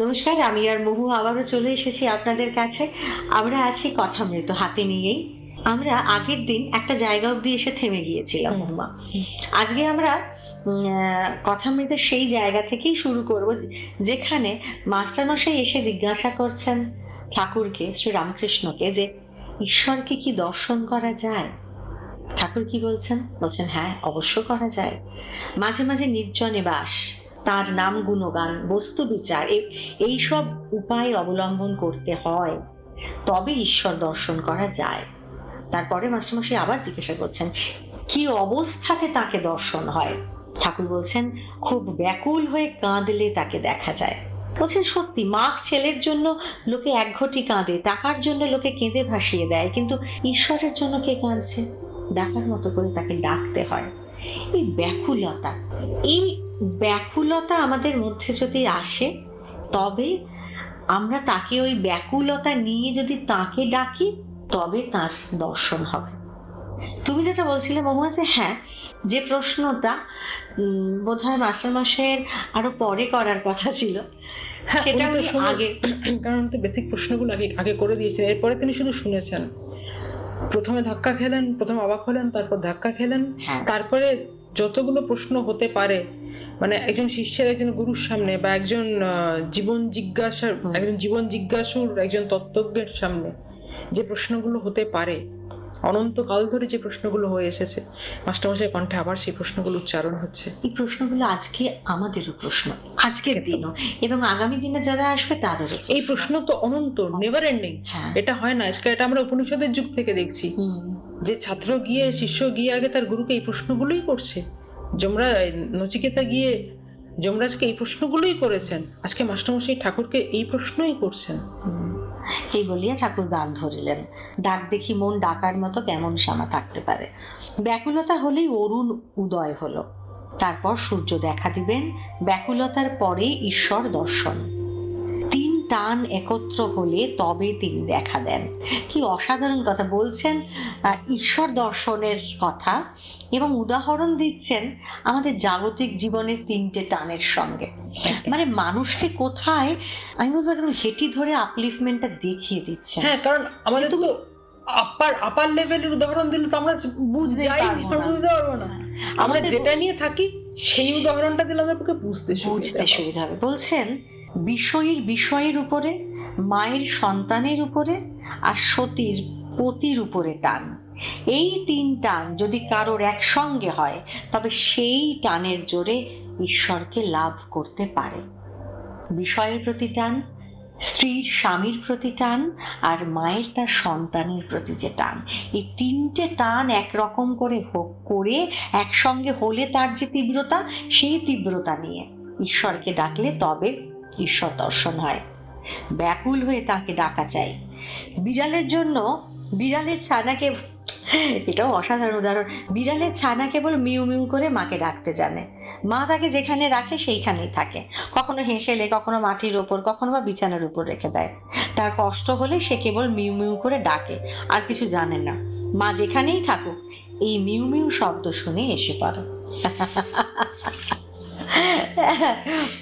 নমস্কার আমি আর মহু আবারও চলে এসেছি আপনাদের কাছে। আমরা আছি কথামৃত হাতে নিয়েই। আমরা আগের দিন একটা জায়গা অবধি এসে থেমে গিয়েছিলাম হুম। মহুমা আজকে আমরা কথামৃতের সেই জায়গা থেকেই শুরু করব যেখানে মাস্টারমশাই এসে জিজ্ঞাসা করছেন ঠাকুরকে শ্রী রামকৃষ্ণকে যে ঈশ্বরকে কি দর্শন করা যায়? ঠাকুর কি বলছেন? বলছেন হ্যাঁ অবশ্য করা যায়। মাঝে মাঝে নির্জনে বাস। তার নাম গুণগান, বস্তু বিচার এইসব উপায় অবলম্বন করতে হয়। তবে ঈশ্বর দর্শন করা যায়। তারপরে মাস্টারমশাই আবার জিজ্ঞাসা করছেন, কি অবস্থাতে তাকে দর্শন হয়? ঠাকুর বলছেন, খুব ব্যাকুল হয়ে কাঁদলে তাকে দেখা যায়। বলছেন, সত্যি মাক ছেলের জন্য লোকে এক ঘটি কাঁদে, টাকার জন্য লোকে কেঁদে ভাসিয়ে দেয়, কিন্তু ঈশ্বরের জন্য কে কাঁদছে? ডাকার মতো করে তাকে ডাকতে হয়। এই ব্যাকুলতা, এই ব্যাকুলতা আমাদের মধ্যে যদি আসে তবে আমরা তাকে ওই ব্যাকুলতা নিয়ে যদি তাকে ডাকি তবে তার দর্শন হবে। তুমি যেটা বলছিলে মহুয়া যে হ্যাঁ যে প্রশ্নটা বোধ হয় মাস্টারমশাইয়ের আরও পরে করার কথা ছিল হ্যাঁ, সেটা আগে কারণ তো বেসিক প্রশ্নগুলো আগে আগে করে দিয়েছেন। এরপরে তিনি শুধু শুনেছেন। প্রথমে ধাক্কা খেলেন প্রথমে অবাক হলেন তারপর ধাক্কা খেলেন। হ্যাঁ। তারপরে যতগুলো প্রশ্ন হতে পারে মানে একজন শিষ্যের একজন গুরুর সামনে বা একজন জীবন জিজ্ঞাসার একজন জীবন জিজ্ঞাসুর একজন তত্ত্বজ্ঞের সামনে যে প্রশ্নগুলো হতে পারে অনন্তকাল ধরে যে প্রশ্নগুলো হয়ে এসেছে মাস্টারমশাই কণ্ঠে আবার সেই প্রশ্নগুলো উচ্চারণ হচ্ছে। এই প্রশ্নগুলো আজকে আমাদেরও প্রশ্ন আজকের দিনও এবং আগামী দিনে যারা আসবে তাদেরও এই প্রশ্ন তো অনন্ত নেভার এন্ডিং হ্যাঁ। এটা হয় না আজকে এটা আমরা উপনিষদের যুগ থেকে দেখছি। যে ছাত্র গিয়ে শিষ্য গিয়ে আগে তার গুরুকে এই প্রশ্নগুলোই করছে। যমরা নচিকেতা গিয়ে যমরাজকে এই প্রশ্নগুলোই করেছেন। আজকে মাস্টারমশাই ঠাকুরকে এই প্রশ্নই করছেন। এই বলিয়া ঠাকুর গান ধরিলেন। ডাক দেখি মন ডাকার মতো কেমন শ্যামা থাকতে পারে। ব্যাকুলতা হলেই অরুণ উদয় হলো। তারপর সূর্য দেখা দিবেন। ব্যাকুলতার পরে ঈশ্বর দর্শন। টান একত্র হলে তবে তিনি দেখা দেন। কি অসাধারণ কথা বলছেন ঈশ্বর দর্শনের কথা এবং উদাহরণ দিচ্ছেন আমাদের জাগতিক জীবনের তিনটে টানের সঙ্গে। মানে মানুষকে কোথায় আমি বলব একদম হেঁটি ধরে আপলিফমেন্টটা দেখিয়ে দিচ্ছে হ্যাঁ কারণ আমাদের তো আপার আপার লেভেলের উদাহরণ দিলে তো আমরা বুঝতে পারব না। বুঝতে পারব না। আমরা যেটা নিয়ে থাকি সেই উদাহরণটা দিলে আমরা বুঝতে বুঝতে সুবিধা হবে। বলছেন বিষয়ের বিষয়ের উপরে, মায়ের সন্তানের উপরে আর সতীর পতির উপরে টান। এই তিন টান যদি কারোর একসঙ্গে হয়, তবে সেই টানের জোরে ঈশ্বরকে লাভ করতে পারে। বিষয়ের প্রতি টান, স্ত্রীর স্বামীর প্রতি টান আর মায়ের তার সন্তানের প্রতি যে টান। এই তিনটে টান একরকম করে হোক, করে একসঙ্গে হলে তার যে তীব্রতা, সেই তীব্রতা নিয়ে ঈশ্বরকে ডাকলে তবে ঈশ্বর দর্শন হয়। ব্যাকুল হয়ে তাকে ডাকা চাই বিড়ালের জন্য, বিড়ালের ছানাকে, এটাও অসাধারণ উদাহরণ, বিড়ালের ছানা কেবল মিউ মিউ করে মাকে ডাকতে জানে। মা তাকে যেখানে রাখে সেইখানেই থাকে। কখনো হেসেলে, কখনো মাটির ওপর, কখনো বা বিছানার উপর রেখে দেয়। তার কষ্ট হলে সে কেবল মিউ মিউ করে ডাকে, আর কিছু জানে না। মা যেখানেই থাকুক, এই মিউ মিউ শব্দ শুনে এসে পারো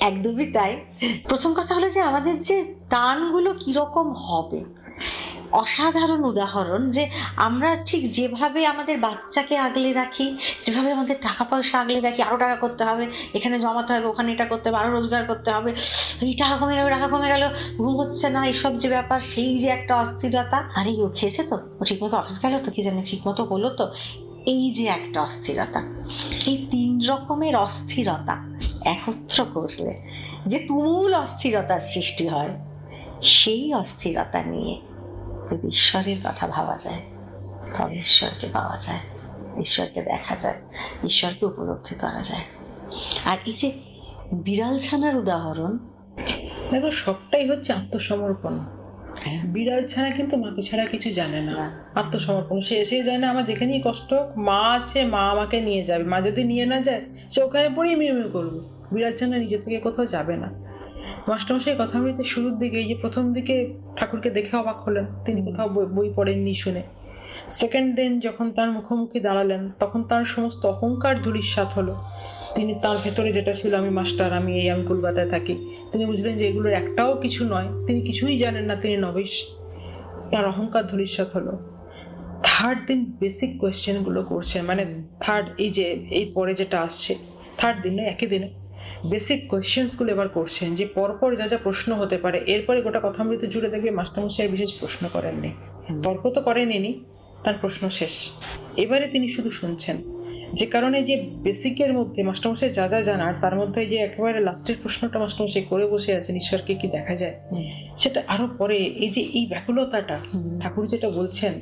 একদমই তাই। প্রথম কথা হলো যে আমাদের যে টানগুলো কীরকম হবে। অসাধারণ উদাহরণ যে আমরা ঠিক যেভাবে আমাদের বাচ্চাকে আগলে রাখি, যেভাবে আমাদের টাকা পয়সা আগলে রাখি আরও টাকা করতে হবে, এখানে জমাতে হবে, ওখানে এটা করতে হবে আরও রোজগার করতে হবে, এই টাকা কমে গেল, টাকা কমে গেল, ঘুম হচ্ছে না এইসব যে ব্যাপার, সেই যে একটা অস্থিরতা। আরে, ও খেয়েছে তো? ও ঠিকমতো অফিস গেল তো? কি জানি, ঠিকমতো হলো তো? এই যে একটা অস্থিরতা। এই তিন রকমের অস্থিরতা। একত্র করলে যে তুমুল অস্থিরতার সৃষ্টি হয় সেই অস্থিরতা নিয়ে যদি ঈশ্বরের কথা ভাবা যায় তবে ঈশ্বরকে পাওয়া যায় ঈশ্বরকে দেখা যায় ঈশ্বরকে উপলব্ধি করা যায়। আর এই যে বিড়াল ছানার উদাহরণ দেখো সবটাই হচ্ছে আত্মসমর্পণ। বিড়াল ছাড়া কিন্তু মাকে ছাড়া কিছু জানে না। আত্মসমর্পণ। সে এসে যায় না আমার যেখানেই কষ্ট মা আছে মা আমাকে নিয়ে যাবে। মা যদি নিয়ে না যায় সে ওখানে পড়েই মিউ মিউ করবে। বিড়াল যেন নিজে থেকে কোথাও যাবে না। মাস্টারমশাই কথা বলতে শুরুর দিকে এই যে প্রথম দিকে ঠাকুরকে দেখে অবাক হলেন তিনি কোথাও বই- পড়েননি শুনে। সেকেন্ড দিন যখন তার মুখোমুখি দাঁড়ালেন তখন তার সমস্ত অহংকার ধূলিসাৎ হলো। তিনি তার ভেতরে যেটা ছিল আমি মাস্টার আমি এই আমি কলকাতায় থাকি। তিনি বুঝলেন যে এগুলোর একটাও কিছু নয় তিনি কিছুই জানেন না তিনি নবিশ তার অহংকার ধূলিসাৎ হলো। থার্ড দিন বেসিক কোয়েশ্চেনগুলো করছেন মানে থার্ড এই যে এই পরে যেটা আসছে থার্ড দিনে একই দিনে। বেসিক কোয়েশ্চেন্সগুলো এবার করছেন যে পরপর যা যা প্রশ্ন হতে পারে এরপরে গোটা কথামৃত জুড়ে দেখবে মাস্টারমশাই বিশেষ প্রশ্ন করেননি। তর্ক তো করেনি তার প্রশ্ন শেষ। এবারে তিনি শুধু শুনছেন যে কারণে যে বেসিকের মধ্যে মাস্টারমশাই যা যা জানার তার মধ্যে যে একেবারে লাস্টের প্রশ্নটা মাস্টারমশাই করে বসে আছেন ঈশ্বরকে কি দেখা যায়? সেটা আরও পরে এই যে এই ব্যাকুলতাটা ঠাকুর যেটা বলছেন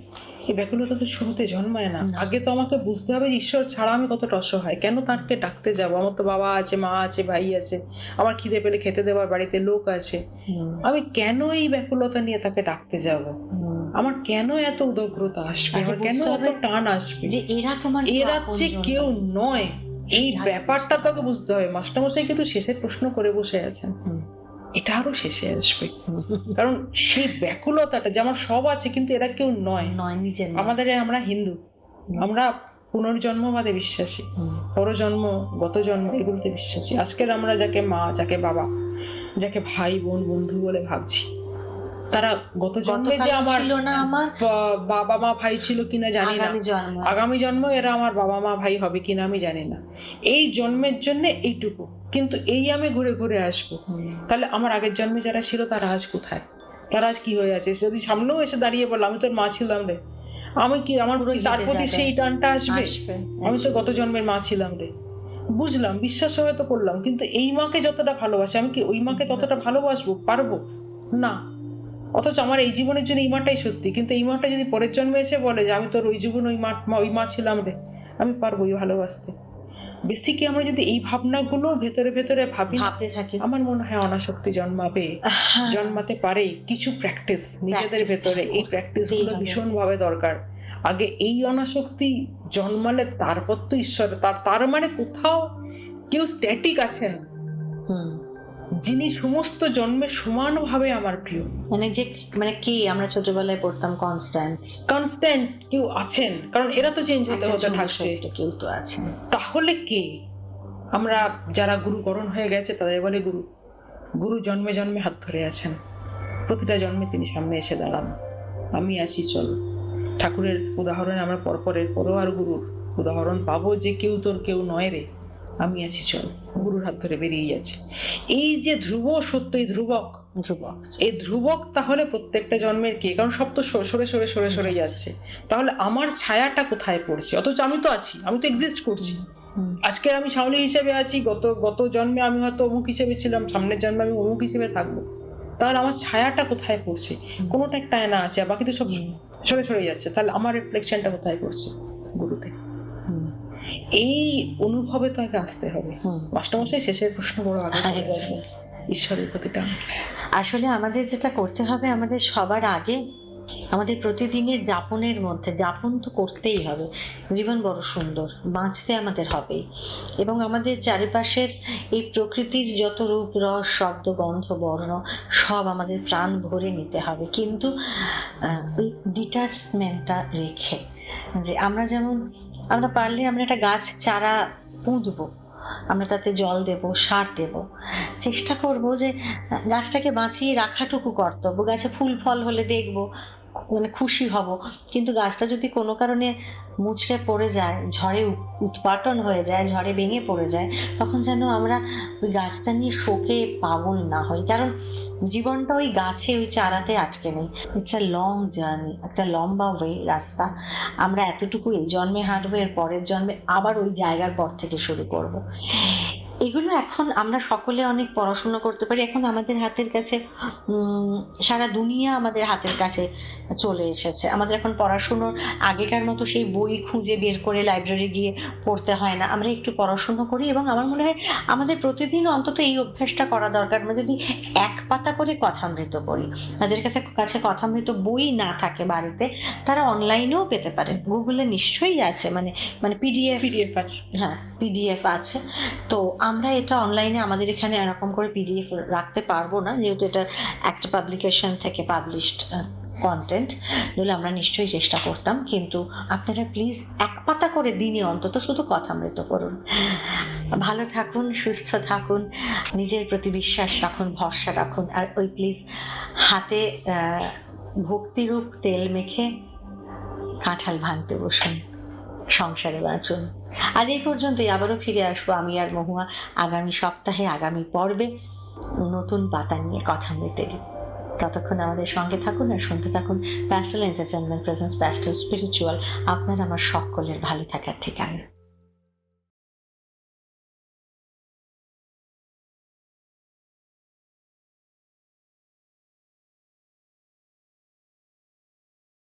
এই ব্যাকুলতা তো শুরুতে জন্মায় না। আগে তো আমাকে বুঝতে হবে ঈশ্বর ছাড়া আমি কতটা অসহায়। কেন তাকে ডাকতে যাব? আমার তো বাবা আছে মা আছে ভাই আছে। আমার খিদে পেলে খেতে দেওয়ার বাড়িতে লোক আছে। আমি কেন এই ব্যাকুলতা নিয়ে তাকে ডাকতে যাব? আমার কেন এত উদগ্রতা আসবে? আমার কেন এত টান আসবে? যে এরা তোমার এরা যে কেউ নয়। এই ব্যাপারটা তোকে বুঝতে হবে। মাস্টারমশাই কিন্তু শেষের প্রশ্ন করে বসে আছেন। এটা আরও শেষে আসবে। কারণ সেই ব্যাকুলতাটা যে আমার সব আছে কিন্তু এরা কেউ নয়। নয় নিজের আমাদের আমরা হিন্দু। আমরা পুনর্জন্মবাদে বিশ্বাসী। পরজন্ম গত জন্ম এগুলোতে বিশ্বাসী। আজকের আমরা যাকে মা যাকে বাবা যাকে ভাই বোন বন্ধু বলে ভাবছি। তারা গত জন্মে যে আমার ছিল না আমার। বাবা মা ভাই ছিল কিনা জানি না। আগামী জন্ম। এরা আমার বাবা মা ভাই হবে কিনা আমি জানি না। এই জন্মের জন্য এইটুকু। কিন্তু এই আমি ঘুরে ঘুরে আসব। তাহলে আমার আগের জন্মে যারা ছিল তারা আজ কোথায়? তারা আজ কি হয়ে আছে? যদি সামনেও এসে দাঁড়িয়ে বলল আমি তোর মা ছিলাম রে। আমি কি আমার তার প্রতি সেই টানটা আসবে? আসবে আমি তো গত জন্মের মা ছিলাম রে। বুঝলাম বিশ্বাস হয়তো করলাম কিন্তু এই মাকে যতটা ভালোবাসি আমি কি ওই মাকে ততটা ভালোবাসবো? পারব? না। অথচ আমার এই জীবনের জন্য এই মাটাই সত্যি কিন্তু এই মাঠটা যদি পরের জন্মে এসে বলে যে আমি তোর ওই জীবন ওই মাঠ ওই মা ছিলাম রে আমি পারব ওই ভালোবাসতে বেসিকে আমরা যদি এই ভাবনাগুলো ভেতরে ভেতরে ভাবি ভাবতে থাকি আমার মনে হয় অনাসক্তি জন্মাবে। জন্মাতে পারে কিছু প্র্যাকটিস নিজেদের ভেতরে এই প্র্যাকটিসগুলো। ভীষণ ভাবে দরকার আগে এই অনাসক্তি জন্মালে তারপর তো ঈশ্বর তার তার মানে কোথাও কেউ স্ট্যাটিক আছেন। যিনি সমস্ত জন্মে সমানভাবে আমার প্রিয়। মানে যে মানে কি? আমরা ছোটবেলায় পড়তাম কনস্ট্যান্ট কনস্ট্যান্ট কেউ আছেন? কারণ এরা তো চেঞ্জ হতে হতে থাকছে। কেউ তো আছে তাহলে কে? আমরা যারা গুরুকরণ হয়ে গেছে তাদের বলে গুরু। গুরু জন্মে জন্মে হাত ধরে আছেন। প্রতিটা জন্মে তিনি সামনে এসে দাঁড়ান। আমি আছি চল। ঠাকুরের উদাহরণে আমরা পরপরের পরও আর গুরুর উদাহরণ পাবো যে কেউ তোর কেউ নয় রে। আমি আছি চল। গুরুর হাত ধরে বেরিয়ে যাচ্ছে। এই যে ধ্রুব সত্য এই ধ্রুবক। ধ্রুবক। এই ধ্রুবক তাহলে প্রত্যেকটা জন্মের কে? কারণ সব তো সরে সরে সরে সরে যাচ্ছে। তাহলে আমার ছায়াটা কোথায় পড়ছে? অথচ আমি তো আছি আমি তো এক্সিস্ট করছি। হুম। আজকে আমি শাওলি হিসেবে আছি গত গত জন্মে আমি হয়তো অমুক হিসেবে ছিলাম সামনের জন্মে আমি অমুক হিসেবে থাকব। তাহলে আমার ছায়াটা কোথায় পড়ছে? কোনোটা একটা আয়না আছে বাকি তো সব সরে সরে যাচ্ছে। তাহলে আমার রিফ্লেকশনটা কোথায় পড়ছে? গুরুতে। এই অনুভবে তো আগে আসতে হবে। মাস্টারমশাই শেষের প্রশ্ন বড় আগে। করবে। ঈশ্বরের প্রতিটা আসলে আমাদের যেটা করতে হবে আমাদের সবার আগে আমাদের প্রতিদিনের যাপনের মধ্যে যাপন তো করতেই হবে জীবন বড় সুন্দর বাঁচতে আমাদের হবে এবং আমাদের চারিপাশের এই প্রকৃতির যত রূপ রস শব্দ গন্ধ বর্ণ সব আমাদের প্রাণ ভরে নিতে হবে কিন্তু ওই ডিটাচমেন্টটা রেখে যে আমরা যেমন, আমরা পারলে আমরা একটা গাছ চারা পুঁতবো, আমরা তাতে জল দেব, সার দেব। চেষ্টা করব যে, গাছটাকে বাঁচিয়ে রাখাটুকু কর্তব্য। গাছে ফুল, ফল হলে দেখব মানে খুশি হব। কিন্তু গাছটা যদি কোনো কারণে মুচড়ে পড়ে যায়, ঝড়ে উৎপাটন হয়ে যায়, ঝড়ে ভেঙে পড়ে যায়, তখন যেন আমরা ওই গাছটা নিয়ে শোকে পাগল না হই। কারণ জীবনটা ওই গাছে, ওই চারাতে আটকে নেই। ইটস আ লং জার্নি একটা লম্বা ওয়ে রাস্তা। আমরা এতটুকু এই জন্মে হাঁটবো, এর পরের জন্মে আবার ওই জায়গার পর থেকে শুরু করব। এগুলো এখন আমরা সকলে অনেক পড়াশুনো করতে পারি। এখন আমাদের হাতের কাছে সারা দুনিয়া আমাদের হাতের কাছে চলে এসেছে। আমাদের এখন পড়াশুনোর আগেকার মতো সেই বই খুঁজে বের করে লাইব্রেরি গিয়ে পড়তে হয় না। আমরা একটু পড়াশুনো করি এবং আমার মনে হয় আমাদের প্রতিদিন অন্তত এই অভ্যাসটা করা দরকার। আমরা যদি এক পাতা করে কথামৃত করি তাদের কাছে কাছে কথামৃত বই না থাকে বাড়িতে তারা অনলাইনেও পেতে পারে। গুগলে নিশ্চয়ই আছে মানে মানে পিডিএফ পিডিএফ আছে। হ্যাঁ পিডিএফ আছে। তো আমরা এটা অনলাইনে আমাদের এখানে এরকম করে পিডিএফ রাখতে পারব না, যেহেতু এটা একটা পাবলিকেশন থেকে পাবলিশড কন্টেন্ট নইলে আমরা নিশ্চয়ই চেষ্টা করতাম। কিন্তু আপনারা প্লিজ এক পাতা করে দিনই অন্তত শুধু কথামৃত করুন ভালো থাকুন, সুস্থ থাকুন, নিজের প্রতি বিশ্বাস রাখুন, ভরসা রাখুন, আর ওই প্লিজ হাতে ভক্তিরূপ তেল মেখে কাঁঠাল ভাঙতে বসুন, সংসারে বাঁচুন। আজ এই পর্যন্তই আবারও ফিরে আসব আমি আর মহুয়া আগামী সপ্তাহে, আগামী পর্বে নতুন পাতা নিয়ে কথা বলতে। ততক্ষণ আমাদের সঙ্গে থাকুন আর শুনতে থাকুন pastel entertainment presence pastel spiritual আপনার আমার সকলের ভালো থাকার ঠিকানা।